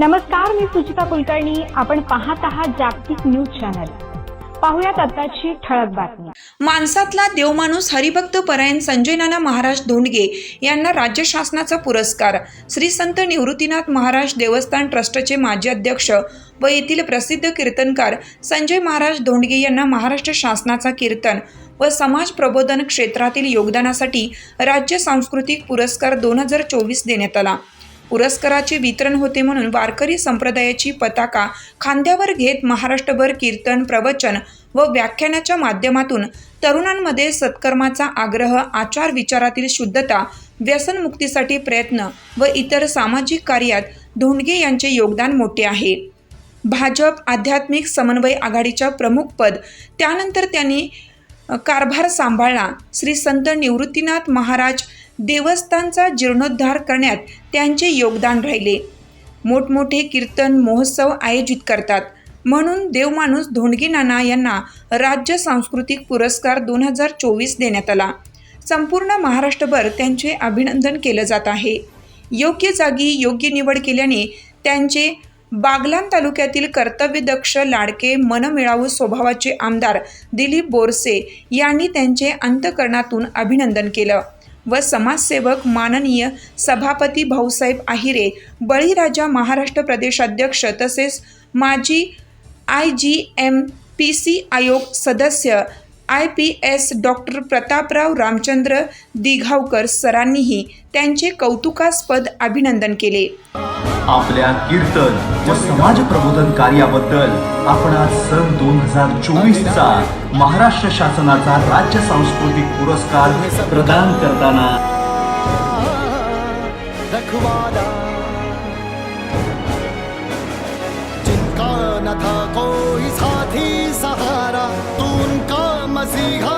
नमस्कार मी सुचिता कुलकर्णी. आपण पाहत आहात जागतिक न्यूज चॅनल. पाहुयात आताची ठळक बातमी. माणसातला देवमाणूस हरिभक्त परायण संजय नाना महाराज धोंडगे यांना राज्य शासनाचा पुरस्कार. श्री संत निवृत्तीनाथ महाराज देवस्थान ट्रस्टचे माजी अध्यक्ष व येथील प्रसिद्ध कीर्तनकार संजय महाराज धोंडगे यांना महाराष्ट्र शासनाचा कीर्तन व समाज प्रबोधन क्षेत्रातील योगदानासाठी राज्य सांस्कृतिक पुरस्कार दोन हजार चोवीस देण्यात आला. पुरस्काराचे वितरण होते म्हणून वारकरी संप्रदायाची पताका खांद्यावर घेत महाराष्ट्रभर कीर्तन प्रवचन व व्याख्यानाच्या माध्यमातून तरुणांमध्ये सत्कर्माचा आग्रह आचार विचारातील शुद्धता व्यसनमुक्तीसाठी प्रयत्न व इतर सामाजिक कार्यात धोंडगे यांचे योगदान मोठे आहे. भाजप आध्यात्मिक समन्वय आघाडीच्या प्रमुखपद त्यानंतर त्यांनी कारभार सांभाळला. श्री संत निवृत्तीनाथ महाराज देवस्थानचा जीर्णोद्धार करण्यात त्यांचे योगदान राहिले. मोठमोठे कीर्तन महोत्सव आयोजित करतात. म्हणून देवमाणूस धोंडगे नाना यांना राज्य सांस्कृतिक पुरस्कार दोन हजार चोवीस देण्यात आला. संपूर्ण महाराष्ट्रभर त्यांचे अभिनंदन केलं जात आहे. योग्य जागी योग्य निवड केल्याने त्यांचे बागलान तालुक्यातील कर्तव्यदक्ष लाडके मनमिळावू स्वभावाचे आमदार दिलीप बोरसे यांनी त्यांचे अंतकरणातून अभिनंदन केलं. व समाजसेवक माननीय सभापती भाऊसाहेब आहिरे बळीराजा महाराष्ट्र प्रदेशाध्यक्ष तसेच माजी I G M P S C सदस्य I P S doctor Prataprao Ramchandra Dighavkar सरांनीही त्यांचे कौतुकास्पद अभिनंदन केले. आपल्या कीर्तन व समाज प्रबोधन कार्याबद्दल आपण आज सन दोन हजार चोवीस चा महाराष्ट्र शासनाचा राज्य सांस्कृतिक पुरस्कार प्रदान करताना जिनका न था कोई साथी सहारा तू उनका मसीहा